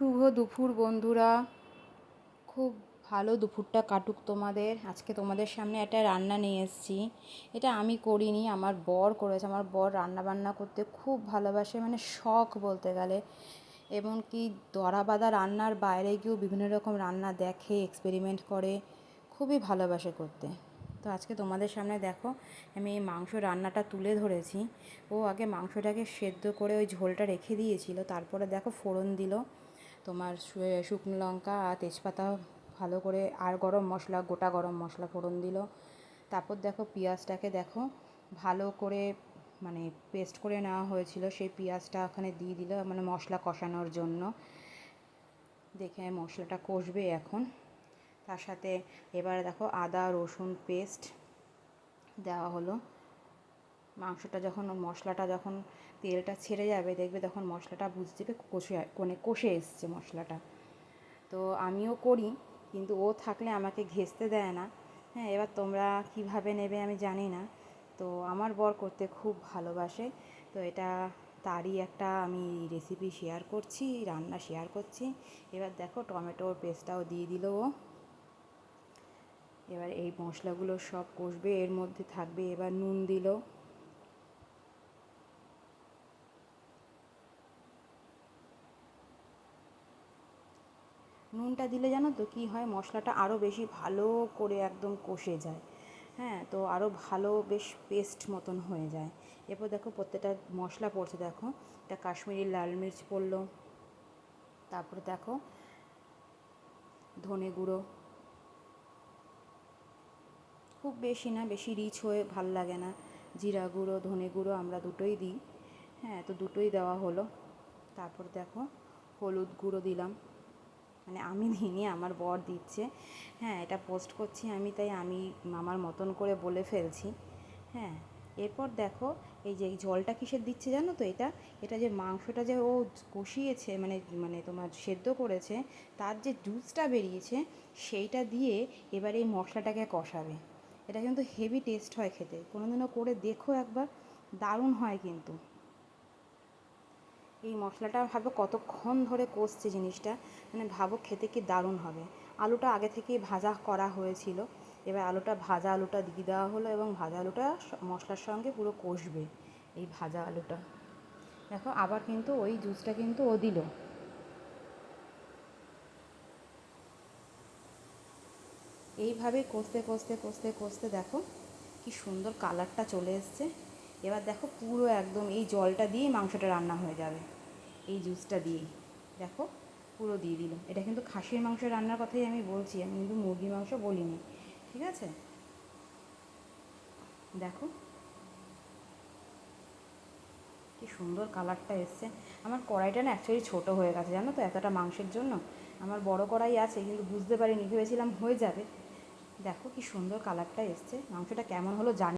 শুভ দুপুর, বন্ধুরা। খুব ভালো দুপুরটা কাটুক তোমাদের। আজকে তোমাদের সামনে একটা রান্না নিয়ে এসেছি। এটা আমি করিনি, আমার বর করেছে। আমার বর রান্না বান্না করতে খুব ভালোবাসে মানে শখ বলতে গেলে। এবং কি দরা বাঁধা রান্নার বাইরে গিয়েও বিভিন্ন রকম রান্না দেখে এক্সপেরিমেন্ট করে, খুবই ভালোবাসে করতে। তো আজকে তোমাদের সামনে দেখো, আমি এই মাংস রান্নাটা তুলে ধরেছি। ও আগে মাংসটাকে সেদ্ধ করে ওই ঝোলটা রেখে দিয়েছিল, তারপরে দেখো ফোড়ন দিল। তোমার শুকনো লঙ্কা আর তেজপাতা ভালো করে আর গরম মশলা, গোটা গরম মশলা ফোড়ন দিল। তারপর দেখো পেঁয়াজটাকে দেখো ভালো করে মানে পেস্ট করে নেওয়া হয়েছিল। সেই পেঁয়াজটা ওখানে দিয়ে দিল মানে মশলা কষানোর জন্য। দেখে মশলাটা কষবে এখন। তার সাথে এবারে দেখো আদা, রসুন পেস্ট দেওয়া হলো। মাংসটা যখন, মশলাটা যখন তেলটা ছেড়ে যাবে, দেখবে তখন মশলাটা বুঝতে হবে কষে কোনে কষে এসছে মশলাটা। তো আমিও করি, কিন্তু ও থাকলে আমাকে ঘেঁচতে দেয় না। হ্যাঁ এবার তোমরা কীভাবে নেবে আমি জানি না। তো আমার বর করতে খুব ভালোবাসে। তো এটা তারই একটা আমি রেসিপি শেয়ার করছি, রান্না শেয়ার করছি। এবার দেখো টমেটোর পেস্টটাও দিয়ে দিল ও। এবার এই মশলাগুলো সব কষবে, এর মধ্যে থাকবে এবার নুন দিল। নুনটা দিলে জানো তো কী হয়, মশলাটা আরও বেশি ভালো করে একদম কষে যায়। হ্যাঁ তো আরও ভালো বেশ পেস্ট মতন হয়ে যায়। এরপর দেখো প্রত্যেকটা মশলা পড়ছে, দেখো। এটা কাশ্মীরি লাল মির্চ পড়ল। তারপরে দেখো ধনে গুঁড়ো। খুব বেশি না, বেশি রিচ হয়ে ভালো লাগে না। জিরা গুঁড়ো, ধনে গুঁড়ো আমরা দুটোই দিই। হ্যাঁ তো দুটোই দেওয়া হলো। তারপর দেখো হলুদ গুঁড়ো দিলাম। মানে আমি দিইনি আমার বর দিচ্ছে। হ্যাঁ এটা পোস্ট করছি আমি, তাই আমি আমার মতন করে বলে ফেলছি। হ্যাঁ এরপর দেখো, এই যে জলটা কিসের দিচ্ছে জানো তো এটা? এটা যে মাংসটা যে ও কষিয়েছে মানে মানে তোমার সেদ্ধ করেছে, তার যে জুসটা বেরিয়েছে, সেইটা দিয়ে এবার এই মশলাটাকে কষাবে। এটা কিন্তু হেভি টেস্ট হয় খেতে। কোনো দিনও করে দেখো একবার, দারুণ হয় কিন্তু। এই মশলাটা ভাবো কতক্ষণ ধরে কষছে জিনিসটা মানে ভাবো খেতে কি দারুণ হবে। আলুটা আগে থেকেই ভাজা করা হয়েছিল, এবার আলুটা ভাজা আলুটা দিয়ে দেওয়া হলো এবং ভাজা আলুটা মশলার সঙ্গে পুরো কষবে এই ভাজা আলুটা। দেখো আবার কিন্তু ওই জুসটা কিন্তু ও দিল। এইভাবে কষতে কষতে কষতে কষতে দেখো কি সুন্দর কালারটা চলে এসছে। এবার দেখো পুরো একদম এই জলটা দিয়েই মাংসটা রান্না হয়ে যাবে। এই জুসটা দিয়েই। দেখো, পুরো দিয়ে দিল। এটা কিন্তু খাসির মাংস রান্নার কথাই আমি বলছি, আমি কিন্তু মুরগির মাংস বলিনি, ঠিক আছে? দেখো, কি সুন্দর কালারটা এসছে। আমার কড়াইটা না অ্যাকচুয়ালি ছোটো হয়ে গেছে, জানো তো, এতটা মাংসের জন্য। আমার বড় কড়াই আছে, কিন্তু বুঝতে পারিনি, ভেবেছিলাম হয়ে যাবে। দেখো কি সুন্দর কালারটা এসছে। মাংসটা কেমন হলো জানি